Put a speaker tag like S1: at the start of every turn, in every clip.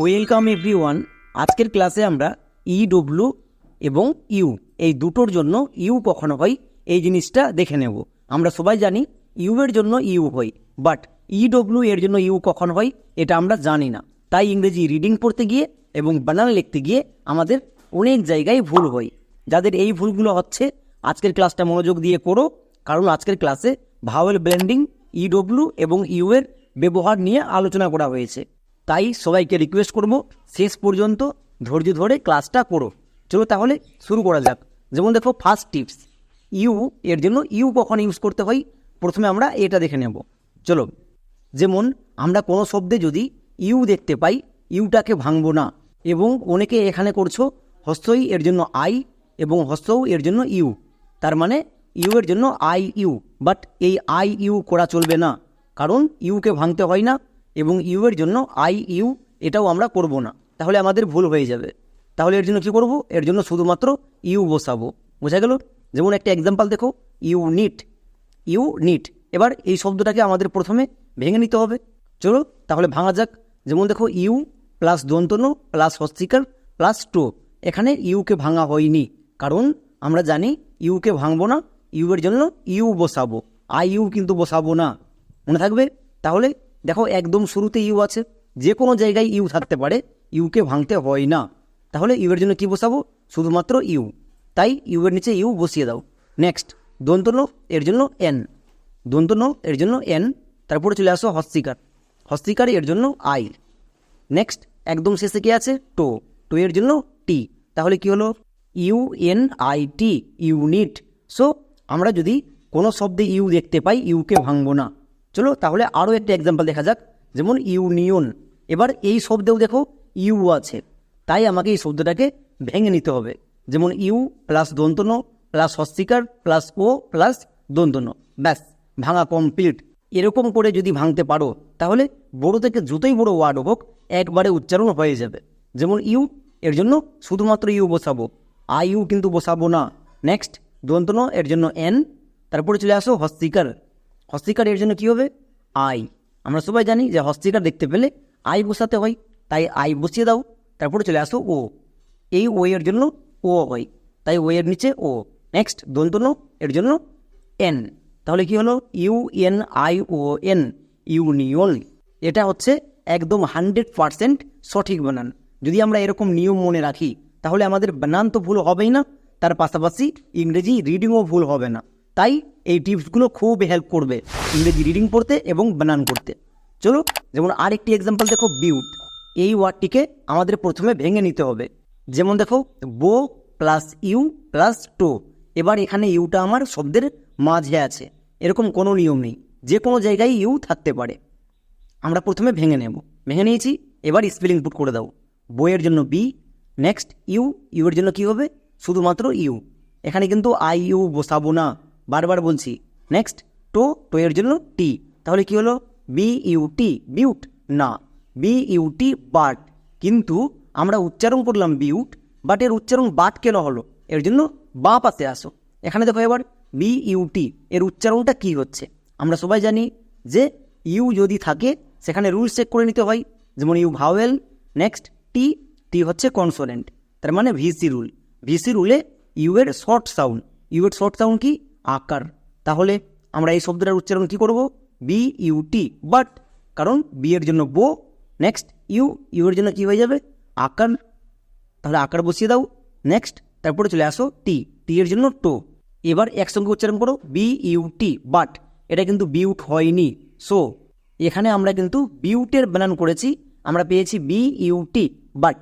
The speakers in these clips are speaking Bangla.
S1: ওয়েলকাম এভরি ওয়ান আজকের ক্লাসে আমরা ই ডব্লু এবং ইউ এই দুটোর জন্য ইউ কখনো হয়, এই জিনিসটা দেখে নেব। আমরা সবাই জানি ইউ এর জন্য ইউ হয় বাট ই ডব্লু এর জন্য ইউ কখন হয়, এটা আমরা জানি না। তাই ইংরেজি রিডিং পড়তে গিয়ে এবং বানান লিখতে গিয়ে আমাদের অনেক জায়গায় ভুল হয়। যাদের এই ভুলগুলো হচ্ছে, আজকের ক্লাসটা মনোযোগ দিয়ে করো কারণ আজকের ক্লাসে ভাওয়েল ব্লেন্ডিং ইডব্লিউ এবং ইউ এর ব্যবহার নিয়ে আলোচনা করা হয়েছে। তাই সবাইকে রিকোয়েস্ট করব, শেষ পর্যন্ত ধৈর্য ধরে ক্লাসটা করো। চলো তাহলে শুরু করা যাক। যেমন দেখো ফার্স্ট টিপস ইউ এর জন্য ইউ কখন ইউজ করতে হয়? প্রথমে আমরা এটা দেখে নেব। চলো, যেমন আমরা কোনো শব্দে যদি ইউ দেখতে পাই ইউটাকে ভাঙবো না এবং অনেকে এখানে করছ, হস্তই এর জন্য আই এবং হস্তও এর জন্য ইউ তার মানে ইউ এর জন্য আই ইউ বাট এই আই ইউ করা চলবে না। কারণ ইউকে ভাঙতে হয় না। এবং ইউ এর জন্য আই ইউ এটাও আমরা করব না। তাহলে আমাদের ভুল হয়ে যাবে। তাহলে এর জন্য কি করব? এর জন্য শুধুমাত্র ইউ বসাবো। বোঝা গেল? যেমন একটা এক্সাম্পল দেখো, ইউ নিট ইউ নিট। এবার এই শব্দটাকে আমাদের প্রথমে ভেঙে নিতে হবে। চলো তাহলে ভাঙা যাক। যেমন দেখো, ইউ প্লাস দন্তন প্লাস হস্তিকার প্লাস টু। এখানে ইউকে ভাঙা হয়নি, কারণ আমরা জানি ইউকে ভাঙবো না, ইউ এর জন্য ইউ বসাবো। আই ইউ কিন্তু বসাবো না। মনে থাকবে? তাহলে দেখো, একদম শুরুতে ইউ আছে। যে কোনো জায়গায় ইউ থাকতে পারে, ইউকে ভাঙতে হয় না। তাহলে ইউ এর জন্য কি বসাবো? শুধুমাত্র ইউ। তাই ইউ এর নিচে ইউ বসিয়ে দাও। নেক্সট দন্তন এর জন্য এন। দন্তন এর জন্য এন। তারপরে চলে আসো হস্তিকার। হস্তিকার, এর জন্য আই। নেক্সট, একদম শেষে কি আছে? টো। টো এর জন্য টি। তাহলে কি হলো? U N I T, unit. So, আমরা যদি কোনো শব্দে ইউ দেখতে পাই, ইউকে ভাঙবো না। চলো তাহলে আরও একটা এক্সাম্পল দেখা যাক। যেমন ইউনিয়ন এবার এই শব্দেও দেখো ইউ আছে। তাই আমাকে এই শব্দটাকে ভেঙে নিতে হবে। যেমন ইউ প্লাস দন্তন প্লাস হস্তিকার প্লাস ও, প্লাস দন্তন ব্যাস, ভাঙা কমপ্লিট এরকম করে যদি ভাঙতে পারো, তাহলে বড় থেকে যতই বড় ওয়ার্ড হোক, একবারে উচ্চারণ হয়ে যাবে। যেমন ইউ, এর জন্য শুধুমাত্র ইউ বসাবো। আই ইউ কিন্তু বসাবো না। নেক্সট দন্তন এর জন্য এন। তারপরে চলে আসো হস্তিকার। হস্তিকার এর জন্য কী হবে? আই। আমরা সবাই জানি যে হস্তিকার দেখতে পেলে আই বসাতে হয়, তাই আই বসিয়ে দাও, তারপরে চলে আসো ও। এই ও এর জন্য ও হয়, তাই ও এর নিচে ও। নেক্সট দন্তন এর জন্য এন। তাহলে কি হলো? U N I O N, union. এটা হচ্ছে একদম হান্ড্রেড পারসেন্ট সঠিক বানান। যদি আমরা এরকম নিয়ম মনে রাখি, তাহলে আমাদের বানান তো ভুল হবেই না, তার পাশাপাশি ইংরেজি রিডিংও ভুল হবে না। তাই এই টিপসগুলো খুব হেল্প করবে ইংরেজি রিডিং পড়তে এবং বানান করতে। চলো, যেমন আরেকটি এক্সাম্পল দেখো বিউট এই ওয়ার্ডটিকে আমাদের প্রথমে ভেঙে নিতে হবে। যেমন দেখো বো প্লাস ইউ প্লাস টো এবার এখানে ইউটা আমার শব্দের মাঝে আছে। এরকম কোনো নিয়ম নেই। যে কোনো জায়গায় ইউ থাকতে পারে। আমরা প্রথমে ভেঙে নেব। ভেঙে নিয়েছি, এবার স্পেলিং পুট করে দাও। বইয়ের জন্য বি নেক্সট ইউ ইউ এর জন্য কী হবে? শুধুমাত্র ইউ এখানে কিন্তু আই ইউ বসাবো না। বারবার বলছি। নেক্সট টো টো এর জন্য টি তাহলে কি হলো? বি ইউ টি বিউট না। বি ইউ টি বাট কিন্তু আমরা উচ্চারণ করলাম বিউট বাট এর উচ্চারণ বাট কেন হলো? এর জন্য বা পাশে আসো। এখানে দেখো এবার বি ইউটি এর উচ্চারণটা কি হচ্ছে? আমরা সবাই জানি যে ইউ যদি থাকে, সেখানে রুলস চেক করে নিতে হয়। যেমন U vowel next T T হচ্ছে কনসোনেন্ট তার মানে ভিসি রুল ভিসি রুলে ইউ এর শর্ট সাউন্ড ইউ এর শর্ট সাউন্ড কি? আকার। তাহলে আমরা এই শব্দটার উচ্চারণ কি করব? বি ইউ টি বাট কারণ বি এর জন্য বো নেক্সট ইউ ইউ এর জন্য কি হয়ে যাবে? আকার। তাহলে আকার বসিয়ে দাও। নেক্সট তারপরে চলে আসো টি টি এর জন্য টো এবার একসঙ্গে উচ্চারণ করো বি ইউ টি বাট এটা কিন্তু বিউট হয়নি। সো এখানে আমরা কিন্তু বিউটের বানান করেছি। আমরা পেয়েছি B U T but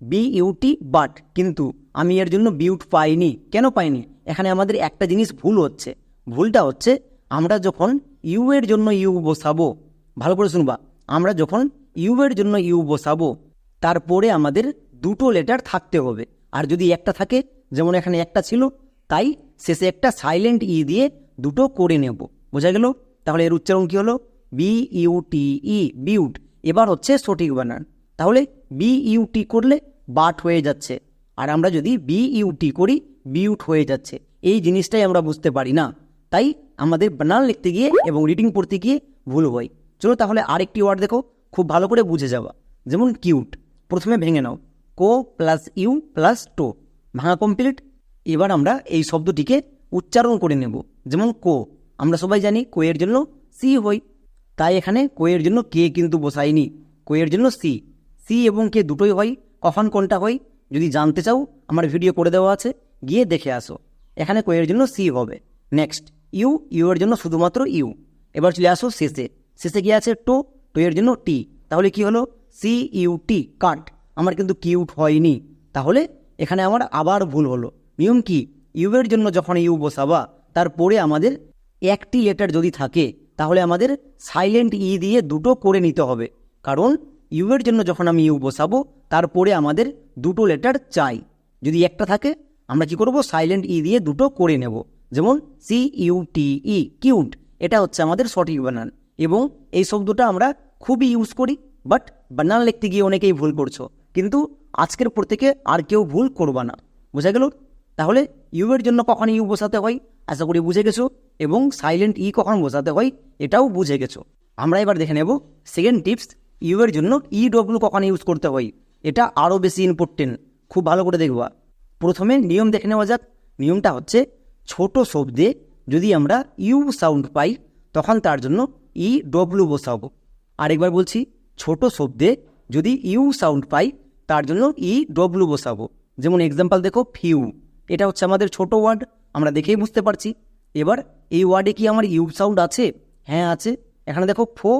S1: B U T but কিন্তু আমি এর জন্য বিউট পাইনি। কেন পাইনি? এখানে আমাদের একটা জিনিস ভুল হচ্ছে। ভুলটা হচ্ছে আমরা যখন ইউ এর জন্য ইউ বসাবো, ভালো করে শুনবা, আমরা যখন ইউ এর জন্য ইউ বসাবো, তারপরে আমাদের দুটো লেটার থাকতে হবে। আর যদি একটা থাকে, যেমন এখানে একটা ছিল, তাই শেষে একটা সাইলেন্ট ই দিয়ে দুটো করে নেব। বোঝা গেল? তাহলে এর উচ্চারণ কী হলো? বি ইউটি ই বিউট এবার হচ্ছে সঠিক বানান। তাহলে বি ইউটি করলে বাট হয়ে যাচ্ছে। আর আমরা যদি বি ইউটি করি বিউট হয়ে যাচ্ছে। এই জিনিসটাই আমরা বুঝতে পারি না। তাই আমাদের বানান লিখতে গিয়ে এবং রিডিং পড়তে গিয়ে ভুল হয়। চলো তাহলে আরেকটি ওয়ার্ড দেখো, খুব ভালো করে বুঝে যাওয়া। যেমন কিউট প্রথমে ভেঙে নাও। কো প্লাস ইউ প্লাস টো। ভাঙা কমপ্লিট এবার আমরা এই শব্দটিকে উচ্চারণ করে নেব। যেমন কো। আমরা সবাই জানি কোয়ের জন্য সি হই তাই এখানে কোয়ের জন্য কে কিন্তু বসাইনি কোয়ের জন্য সি। সি এবং কে দুটোই হয়। কখন কোনটা হয়? যদি জানতে চাও, আমার ভিডিও করে দেওয়া আছে। গিয়ে দেখে আসো। এখানে কোয়ের জন্য সি হবে। নেক্সট, ইউ ইউ এর জন্য শুধুমাত্র ইউ। এবার চলে আসো শেষে। শেষে গিয়ে আছে টো টো এর জন্য টি। তাহলে কি হলো? সি, ইউ, টি কাট আমার কিন্তু কিউট হয়নি। তাহলে এখানে আমার আবার ভুল হলো। নিয়ম কি? ইউ এর জন্য যখন ইউ বসাবা, তারপরে আমাদের একটি লেটার যদি থাকে, তাহলে আমাদের সাইলেন্ট ই দিয়ে দুটো করে নিতে হবে। কারণ ইউ এর জন্য যখন আমি ইউ বসাবো, তারপরে আমাদের দুটো লেটার চাই। যদি একটা থাকে আমরা কি করব? সাইলেন্ট ই দিয়ে দুটো করে নেব। যেমন C U T E cute এটা হচ্ছে আমাদের সঠিক বানান এবং এই শব্দটা আমরা খুবই ইউজ করি বাট বানান লিখতে গিয়ে অনেকেই ভুল করছ। কিন্তু আজকের পর থেকে আর কেউ ভুল করবা না। বোঝা গেল? তাহলে ইউ এর জন্য কখন ইউ বসাতে হয়? আশা করি বুঝে গেছো। এবং সাইলেন্ট ই কখন বসাতে হয়? এটাও বুঝে গেছো। আমরা এবার দেখে নেব সেকেন্ড টিপস ইউ এর জন্য ই ডব্লিউ কখন ইউজ করতে হয়? এটা আরও বেশি ইম্পর্টেন্ট খুব ভালো করে দেখবা। প্রথমে নিয়ম দেখে নেওয়া যাক। নিয়মটা হচ্ছে ছোট শব্দে যদি আমরা ইউ সাউন্ড পাই, তখন তার জন্য ই ডব্লিউ বসাবো। আরেকবার বলছি, ছোট শব্দে যদি ইউ সাউন্ড পাই, তার জন্য ই ডব্লিউ বসাবো। যেমন এক্সাম্পল দেখো, ফিউ। এটা হচ্ছে আমাদের ছোট ওয়ার্ড, আমরা দেখেই বুঝতে পারছি। এবার এই ওয়ার্ডে কি আমার ইউ সাউন্ড আছে? হ্যাঁ আছে। এখানে দেখো ফো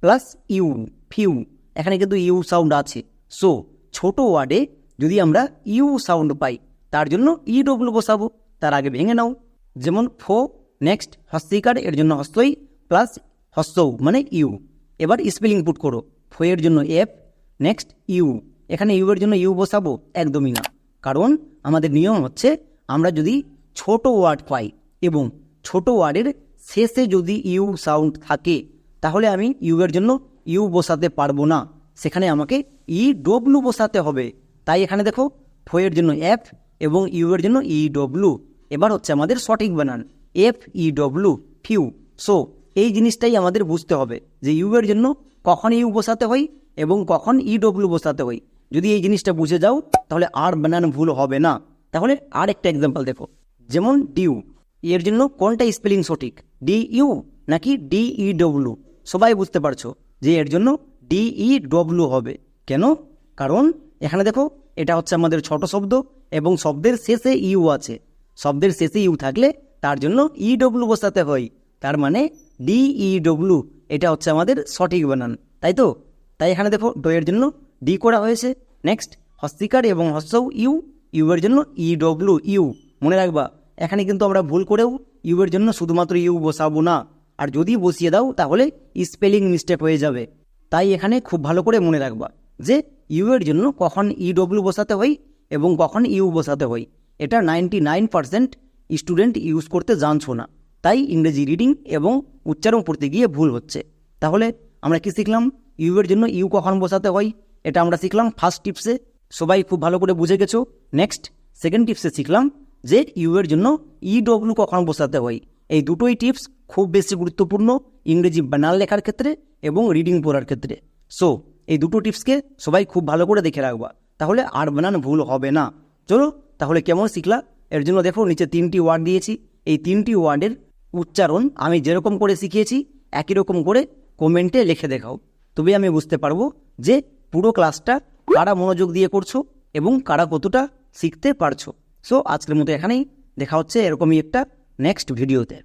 S1: প্লাস ইউ, ফিউ। এখানে কিন্তু ইউ সাউন্ড আছে। সো, ছোট ওয়ার্ডে যদি আমরা ইউ সাউন্ড পাই, তার জন্য ই ডব্লিউ বসাবো, তার আগে ভেঙে নাও। যেমন, ফো, নেক্সট, হস্তিকার, এর জন্য হস্তই, প্লাস হস্তৌ মানে ইউ। এবার স্পেলিং পুট করো, ফো এর জন্য এফ, নেক্সট ইউ। এখানে ইউ এর জন্য ইউ বসাবো একদমই না। কারণ, আমাদের নিয়ম হচ্ছে, আমরা যদি ছোট ওয়ার্ড পাই এবং ছোট ওয়ার্ডের শেষে যদি ইউ সাউন্ড থাকে, তাহলে আমি ইউ এর জন্য ইউ বসাতে পারব না। সেখানে আমাকে ই ডব্লু বসাতে হবে। তাই এখানে দেখো ফো এর জন্য এফ এবং ইউ এর জন্য ই ডব্লু। এবার হচ্ছে আমাদের সঠিক বানান। F, E, W, few. So, এই জিনিসটাই আমাদের বুঝতে হবে যে ইউ এর জন্য কখন ইউ বসাতে হয় এবং কখন ই ডব্লু বসাতে হয়। যদি এই জিনিসটা বুঝে যাও, তাহলে আর বানান ভুল হবে না। তাহলে আর একটা এক্সাম্পল দেখো। যেমন ডিউ। এর জন্য কোনটা স্পেলিং সঠিক? ডি ইউ নাকি ডি ই ডব্লু সবাই বুঝতে পারছ যে এর জন্য ডি ই ডব্লু হবে। কেন? কারণ এখানে দেখো, এটা হচ্ছে আমাদের ছোট শব্দ এবং শব্দের শেষে ইউ আছে। শব্দের শেষে ইউ থাকলে তার জন্য ই ডব্লু বসাতে হয়। তার মানে ডি ই ডব্লু এটা হচ্ছে আমাদের সঠিক বানান, তাই তো? তাই এখানে দেখো ডয়ের জন্য ডি করা হয়েছে। নেক্সট হস্তিকার এবং হস্যও ইউ ইউ এর জন্য ই ডব্লু ইউ, মনে রাখবা। এখানে কিন্তু আমরা ভুল করেও ইউ এর জন্য শুধুমাত্র ইউ বসাবো না। আর যদি বসিয়ে দাও, তাহলে স্পেলিং মিস্টেক হয়ে যাবে। তাই এখানে খুব ভালো করে মনে রাখবা যে ইউ এর জন্য কখন ই ডব্লিউ বসাতে হয় এবং কখন ইউ বসাতে হয়। এটা ninety nine percent student use করতে জানছো না। তাই ইংরেজি রিডিং এবং উচ্চারণ করতে গিয়ে ভুল হচ্ছে। তাহলে আমরা কি শিখলাম? ইউ এর জন্য ইউ কখন বসাতে হয়? এটা আমরা শিখলাম ফার্স্ট টিপসে সবাই খুব ভালো করে বুঝে গেছো। নেক্সট সেকেন্ড টিপসে শিখলাম যে ইউ এর জন্য ই ডব্লিউ কখন বসাতে হয়। এই দুটোই টিপস খুব বেশি গুরুত্বপূর্ণ ইংরেজি বানান লেখার ক্ষেত্রে এবং রিডিং পড়ার ক্ষেত্রে। সো এই দুটো টিপসকে সবাই খুব ভালো করে দেখে রাখবা। তাহলে আর বানান ভুল হবে না। চলো, তাহলে কেমন শিখলা? এর জন্য দেখো, নিচে তিনটি ওয়ার্ড দিয়েছি। এই তিনটি ওয়ার্ডের উচ্চারণ আমি যেরকম করে শিখিয়েছি, একই রকম করে কমেন্টে লিখে দেখাও। তবে আমি বুঝতে পারব যে পুরো ক্লাসটা কারা মনোযোগ দিয়ে করছ এবং কারা কতটা শিখতে পারছ। সো আজকের মতো এখানেই। দেখা হচ্ছে এরকমই একটা নেক্সট ভিডিওতে